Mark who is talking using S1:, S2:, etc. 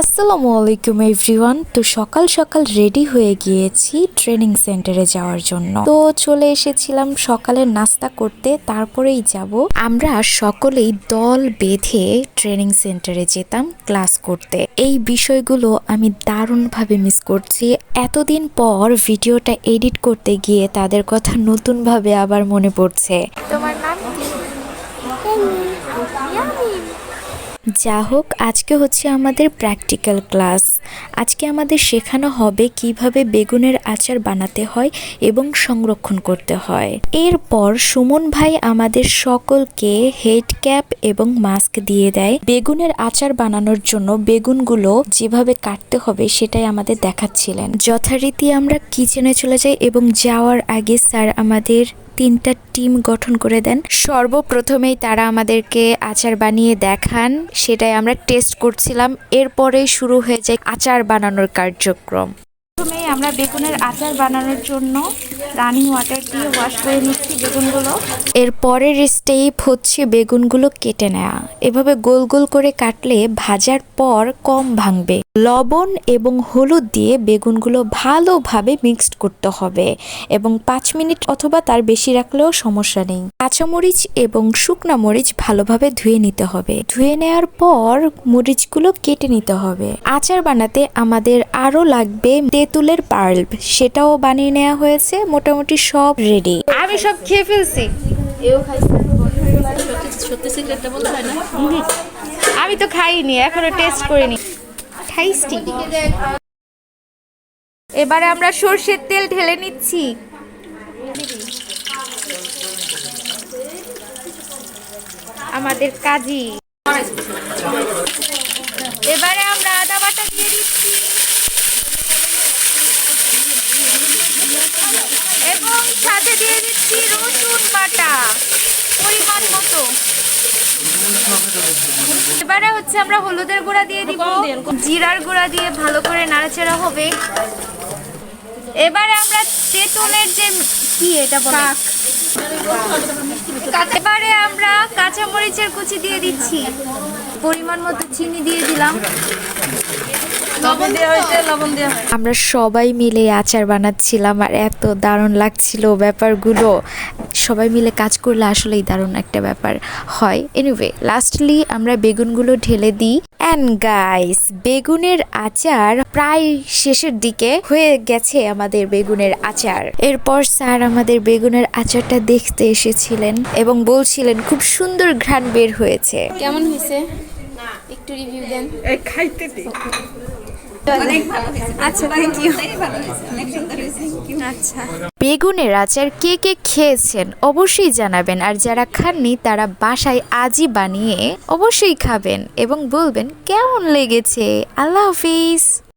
S1: আসসালামু আলাইকুম এভরিওয়ান। তো সকাল সকাল রেডি হয়ে গিয়েছি ট্রেনিং সেন্টারে যাওয়ার জন্য। তো চলে এসেছিলাম সকালের নাস্তা করতে তারপরেই যাব। আমরা সকলেই দল বেঁধে ট্রেনিং সেন্টারে যেতাম ক্লাস করতে। এই বিষয়গুলো আমি দারুণভাবে মিস করছি। এতদিন পর ভিডিওটা এডিট করতে গিয়ে তাদের কথা নতুনভাবে আবার মনে পড়ছে। তোমার নাম যা হোক আজকে হচ্ছে আমাদের প্র্যাকটিক্যাল ক্লাস আজকে আমাদের শেখানো হবে কীভাবে বেগুনের আচার বানাতে হয় এবং সংরক্ষণ করতে হয়। এরপর সুমন ভাই আমাদের সকলকে হেড ক্যাপ এবং মাস্ক দিয়ে দেয়। বেগুনের আচার বানানোর জন্য বেগুনগুলো যেভাবে কাটতে হবে সেটাই আমাদের দেখাচ্ছিলেন। যথারীতি আমরা কিচেনে চলে যাই এবং যাওয়ার আগে স্যার আমাদের তিনটা টিম গঠন করে দেন। সর্বপ্রথমেই তারা আমাদেরকে আচার বানিয়ে দেখান, সেটাই আমরা টেস্ট করছিলাম। এরপরে শুরু হয়ে যায় আচার বানানোর কার্যক্রম। প্রথমে আমরা বেগুনের আচার বানানোর জন্য রানিং ওয়াটার দিয়ে ওয়াশ করে নিচ্ছি বেগুনগুলো। এর পরের স্টেপ হচ্ছে বেগুনগুলো কেটে নেওয়া এভাবে গোল গোল করে কাটলে ভাজার পর কম ভাঙবে। লবণ এবং হলুদ দিয়ে বেগুনগুলো ভালোভাবে মিক্সড করতে হবে এবং পাঁচ মিনিট অথবা তার বেশি রাখলেও সমস্যা নেই। কাঁচামরিচ এবং শুকনা মরিচ ভালোভাবে ধুয়ে নিতে হবে। ধুয়ে নেওয়ার পর মরিচগুলো কেটে নিতে হবে। আচার বানাতে আমাদের আরও লাগবে তেঁতুলের পাল্প সেটাও বানিয়ে নেওয়া হয়েছে মোটামুটি সব রেডি আমি সব খেয়ে ফেলছি। আমি তো খাইনি এখনও টেস্ট করিনি। ঠাইস্টি এবারে আমরা সর্ষের তেল ঢেলে নিচ্ছি। আমাদের কাজী। এবারে আমরা আদা বাটা দিয়ে দিচ্ছি এবং সাথে দিয়ে দিচ্ছি রসুন বাটা মতো এবারে হচ্ছে আমরা হলুদের গুঁড়া দিয়ে দিব। জিরার গুঁড়া দিয়ে ভালো করে নাড়াচাড়া হবে। এবারে আমরা তেঁতুলের যে কি এটা বলে? এবারে আমরা কাঁচা মরিচের কুচি দিয়ে দিচ্ছি। পরিমাণ মতো চিনি দিয়ে দিলাম। আমরা সবাই মিলে আচার বানাচ্ছিলাম আর এত দারুণ লাগছিল ব্যাপারগুলো। সবাই মিলে কাজ করলে আসলেই দারুণ একটা ব্যাপার হয়। এনিওয়ে লাস্টলি আমরা বেগুনগুলো ঢেলে দিই। অ্যান্ড গাইস বেগুনের আচার প্রায় শেষের দিকে হয়ে গেছে আমাদের বেগুনের আচার। এরপর স্যার আমাদের বেগুনের আচারটা দেখতে এসেছিলেন এবং বলছিলেন খুব সুন্দর ঘ্রাণ বের হয়েছে।
S2: কেমন হয়েছে? একটু রিভিউ দেন।
S3: খাইতে দে।
S2: আচ্ছা থ্যাংক ইউ আচ্ছা।
S1: বেগুনের আচার কে কে খেয়েছেন অবশ্যই জানাবেন আর যারা খাননি তারা বাসায় আজই বানিয়ে অবশ্যই খাবেন এবং বলবেন কেমন লেগেছে? আল্লাহ হাফিজ।